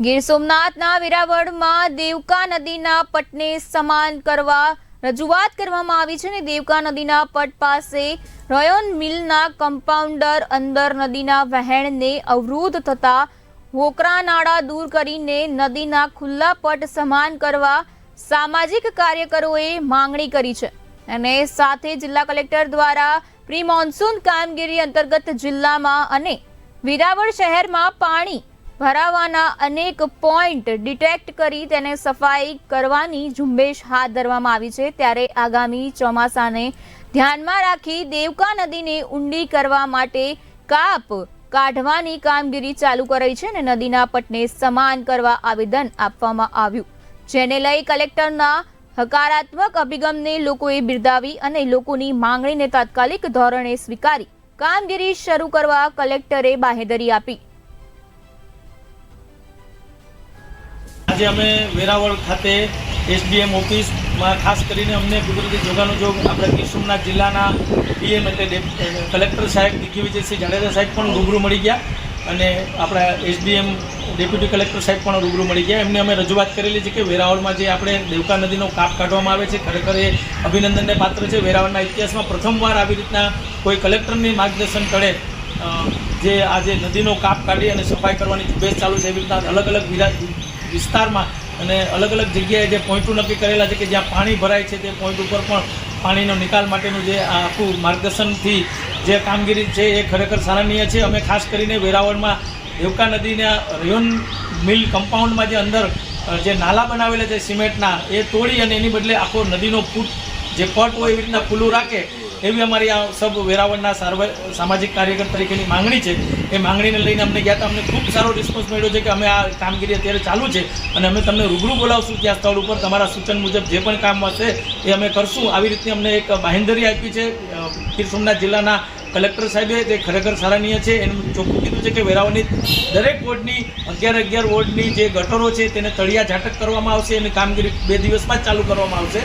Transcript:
ગીર સોમનાથના વેરાવળમાં દેવકા નદીના પટને સમાન કરવા રજૂઆત કરવામાં આવી છે ને દેવકા નદીના પટ પાસે રયોન મિલના કમ્પાઉન્ડર અંદર નદીના વહેણને અવરોધ થતા વોકરા નાળા દૂર કરીને નદીના ખુલ્લા પટ સમાન કરવા સામાજિક કાર્યકરોએ માંગણી કરી છે. અને સાથે જિલ્લા કલેક્ટર દ્વારા પ્રી મોન્સૂન કામગીરી અંતર્ગત જિલ્લામાં અને વેરાવળ શહેરમાં પાણી ભરાવાના અનેક પોઈન્ટ ડિટેક્ટ કરી તેને સફાઈ કરવાની ઝુંબેશ હાથ ધરવામાં આવી છે. ત્યારે આગામી ચોમાસાને ધ્યાનમાં રાખી દેવકા નદીને ઊંડી કરવા માટે કાપ કાઢવાની કામગીરી ચાલુ કરાઈ છે અને નદીના પટને સમાન કરવા આવેદન આપવામાં આવ્યું. જેને લઈ કલેક્ટરના હકારાત્મક અભિગમને લોકોએ બિરદાવી અને લોકોની માંગણીને તાત્કાલિક ધોરણે સ્વીકારી કામગીરી શરૂ કરવા કલેક્ટરે બાહેધરી આપી. આજે અમે વેરાવળ ખાતે એસડીએમ ઓફિસમાં ખાસ કરીને અમને કુદરતી જોગાનુજોગ આપણા ગીર સોમનાથ જિલ્લાના ડીએમ એટલે કલેક્ટર સાહેબ દિગ્વિજય વિજયસિંહ જાડેજા સાહેબ પણ રૂબરૂ મળી ગયા અને આપણા એસડીએમ ડેપ્યુટી કલેક્ટર સાહેબ પણ રૂબરૂ મળી ગયા. એમને અમે રજૂઆત કરેલી છે કે વેરાવળમાં જે આપણે દેવકા નદીનો કાપ કાઢવામાં આવે છે, ખરેખર એ અભિનંદનને પાત્ર છે. વેરાવળના ઇતિહાસમાં પ્રથમવાર આવી રીતના કોઈ કલેક્ટરની માર્ગદર્શન તળે જે આજે નદીનો કાપ કાઢી અને સફાઈ કરવાની ઝુંબેશ ચાલુ છે એવી રીતના અલગ અલગ વિરા- વિસ્તારમાં અને અલગ અલગ જગ્યાએ જે પોઈન્ટો નક્કી કરેલા છે કે જ્યાં પાણી ભરાય છે તે પોઈન્ટ ઉપર પણ પાણીનો નિકાલ માટેનું જે આખું માર્ગદર્શનથી જે કામગીરી છે એ ખરેખર સરાહનીય છે. અમે ખાસ કરીને વેરાવળમાં દેવકા નદીના રયોન મિલ કમ્પાઉન્ડમાં જે અંદર જે નાલા બનાવેલા છે સિમેન્ટના, એ તોડી અને એની બદલે આખો નદીનો ફૂટ જે પટ હોય એવી રીતના ખુલ્લું રાખે એવી અમારી આ સબ વેરાવળના સામાજિક કાર્યકર તરીકેની માંગણી છે. એ માંગણીને લઈને અમને ગયા અમને ખૂબ સારો રિસ્પોન્સ મળ્યો છે કે અમે આ કામગીરી અત્યારે ચાલુ છે અને અમે તમને રૂબરૂ બોલાવશું ત્યાં સ્થળ ઉપર. તમારા સૂચન મુજબ જે પણ કામ હશે એ અમે કરશું. આવી રીતની અમને એક બાહેંધરી આપી છે ગીર સોમનાથ જિલ્લાના કલેક્ટર સાહેબે. તે ખરેખર સરાહનીય છે. એનું ચોખ્ખું કીધું છે કે વેરાવળની દરેક વોર્ડની, અગિયાર અગિયાર વોર્ડની જે ગટરો છે, તેને તળિયા ઝાટક કરવામાં આવશે એની કામગીરી બે દિવસમાં જ ચાલુ કરવામાં આવશે.